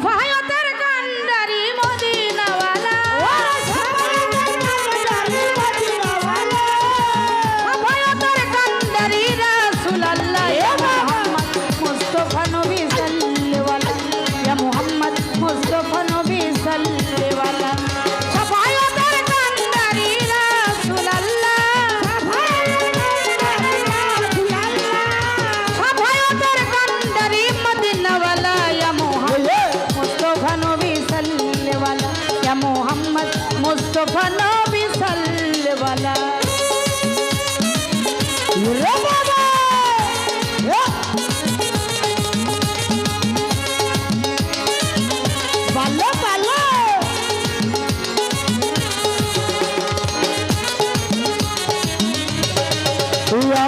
Why? Mohammad Mustafa নবী সাল্লাল্লাহু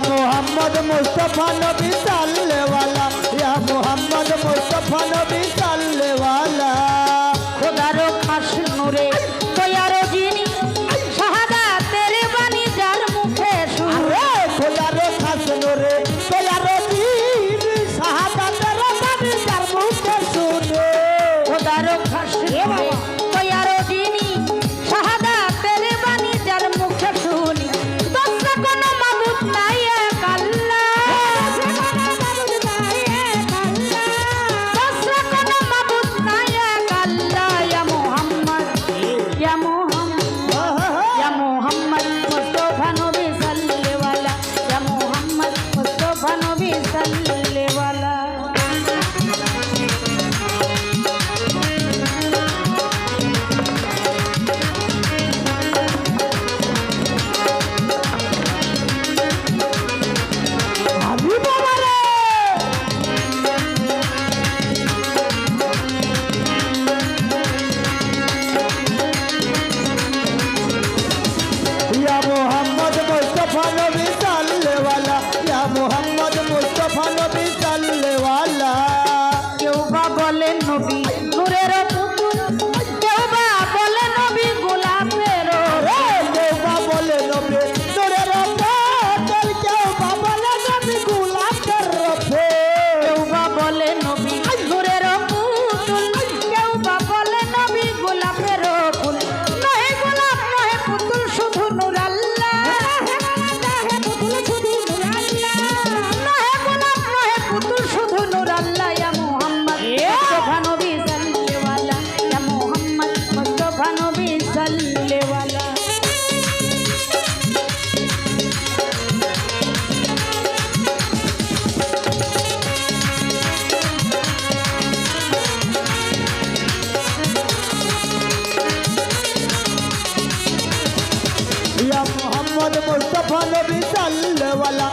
মোহাম্মদ মুস্তফা নবী সাল্লাল্লাহু আলাইহি ওয়া সাল্লাম। ইয়া মোহাম্মদ মুস্তফা নবী পাগলের নবী। নূরের वाला मोहम्मद मुस्तफ़ा नबी सल्ले वाला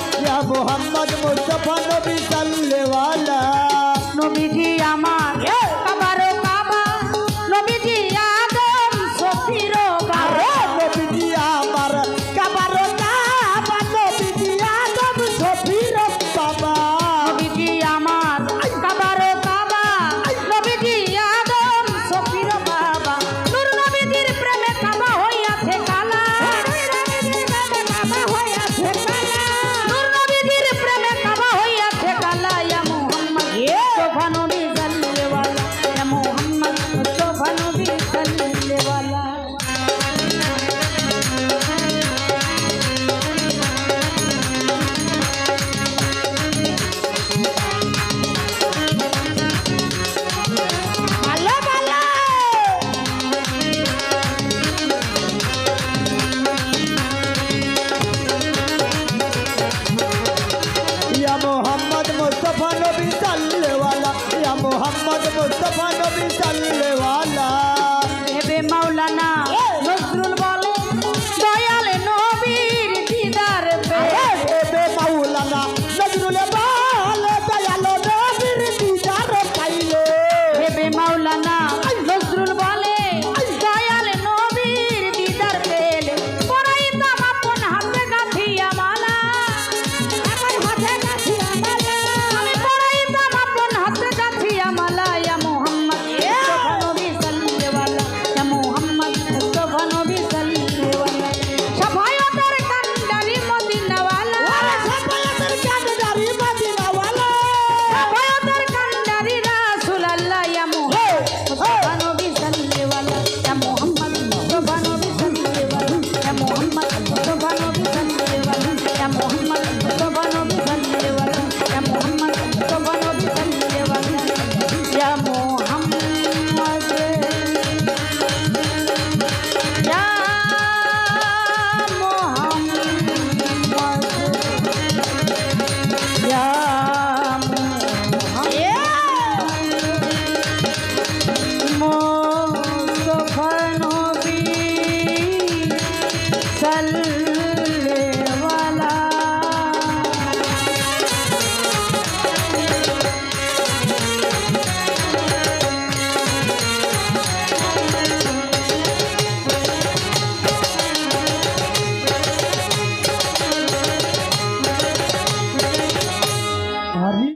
मोहम्मद मुस्तफ़ा नबी सल्ले वाला जी आमा yeah!